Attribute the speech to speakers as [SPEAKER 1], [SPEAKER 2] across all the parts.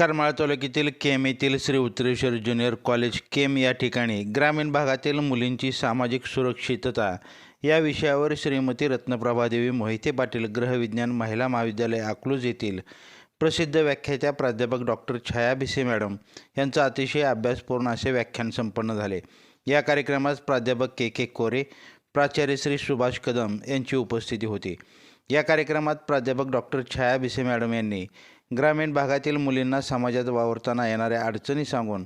[SPEAKER 1] करमाळा तालुक्यातील केम येथील Shri Uttareshwar junior college Kem या ठिकाणी ग्रामीण भागातील मुलींची सामाजिक सुरक्षितता या विषयावर श्रीमती रत्नप्रभादेवी मोहिते पाटील गृहविज्ञान महिला महाविद्यालय अकलूज येथील प्रसिद्ध व्याख्यात्या प्राध्यापक डॉक्टर छाया भिसे मॅडम यांचं अतिशय अभ्यासपूर्ण असे व्याख्यान संपन्न झाले. या कार्यक्रमात प्राध्यापक के के कोरे प्राचार्य श्री सुभाष कदम यांची उपस्थिती होती. या कार्यक्रमात प्राध्यापक डॉक्टर छाया भिसे मॅडम यांनी ग्रामीण भागातील मुलींना समाजात वावरताना येणाऱ्या अडचणी सांगून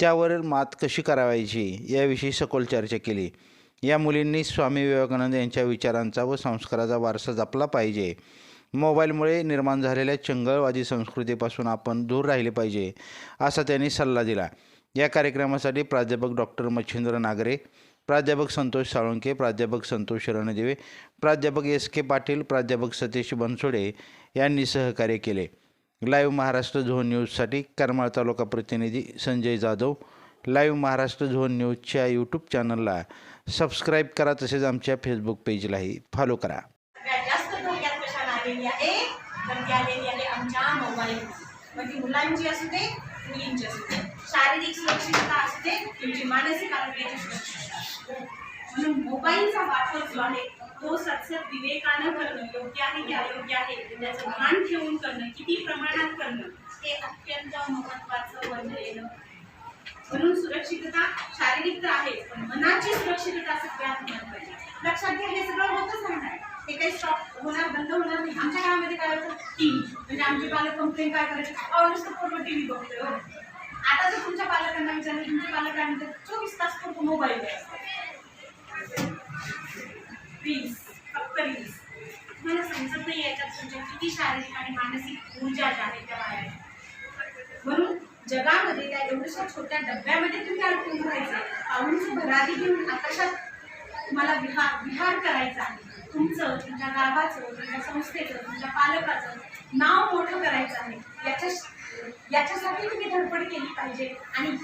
[SPEAKER 1] त्यावर मात कशी करावायची याविषयी सखोल चर्चा केली. या मुलींनी स्वामी विवेकानंद यांच्या विचारांचा व संस्काराचा वारसा जपला पाहिजे. मोबाईलमुळे निर्माण झालेल्या चंगळवादी संस्कृतीपासून आपण दूर राहिले पाहिजे असा त्यांनी सल्ला दिला. या कार्यक्रमासाठी प्राध्यापक डॉक्टर मच्छिंद्र नागरे प्राध्यापक संतोष साळुंके प्राध्यापक संतोष रणदिवे प्राध्यापक एस के पाटील प्राध्यापक सतीश बनसोडे यांनी सहकार्य केले. लाईव्ह महाराष्ट्र झोन न्यूजसाठी करमाळ तालुका प्रतिनिधी संजय जाधव. लाईव्ह महाराष्ट्र झोन न्यूजच्या यूट्यूब चॅनलला सबस्क्राईब करा तसेच आमच्या फेसबुक पेजलाही फॉलो करा.
[SPEAKER 2] म्हणजे मुलांची असू दे मुलींची असू दे. शारीरिक सुरक्षितता असू दे तुमची मानसिक आरोग्याची सुरक्षितता म्हणून मोबाईलचा वापर जो आहे तो सतसत विवेकानं करणं योग्य आहे की अयोग्य आहे? त्याचं भान ठेवून करणं किती प्रमाणात करणं हे अत्यंत महत्वाचं बनलेलं म्हणून सुरक्षितता शारीरिक तर आहे पण मनाची सुरक्षितता सगळ्यात महत्वाची लक्षात घ्या हे सगळं होतच राहणार. हे काही स्टॉप होणार बंद होणार नाही. आमच्या काळामध्ये काय होतं? टीव्ही. म्हणजे आमचे पालक कंप्लेन काय करायचे? अहो नुसतं फोटो टीव्ही बघतोय हो. आता जर तुमच्या पालकांना विचारलं तुमचे पालक काय म्हणतात चोवीस तास फोटो मोबाईल रील्स फक्त रील्स मला समजत नाही याच्यात तुमच्या किती शारीरिक आणि मानसिक ऊर्जा ज्या त्या म्हणून जगामध्ये त्या एवढ्याशा छोट्या डब्यामध्ये तुम्ही अडकून राहायचं पाऊलचं भरारी घेऊन आकाशात तुम्हाला विहार विहार करायचा आहे. तुमचं तुमच्या गावाचं तुमच्या संस्थेचं तुमच्या पालकाचं नाव मोठं करायचं आहे. याच्या याच्यासाठी तुम्ही धडपड केली पाहिजे. आणि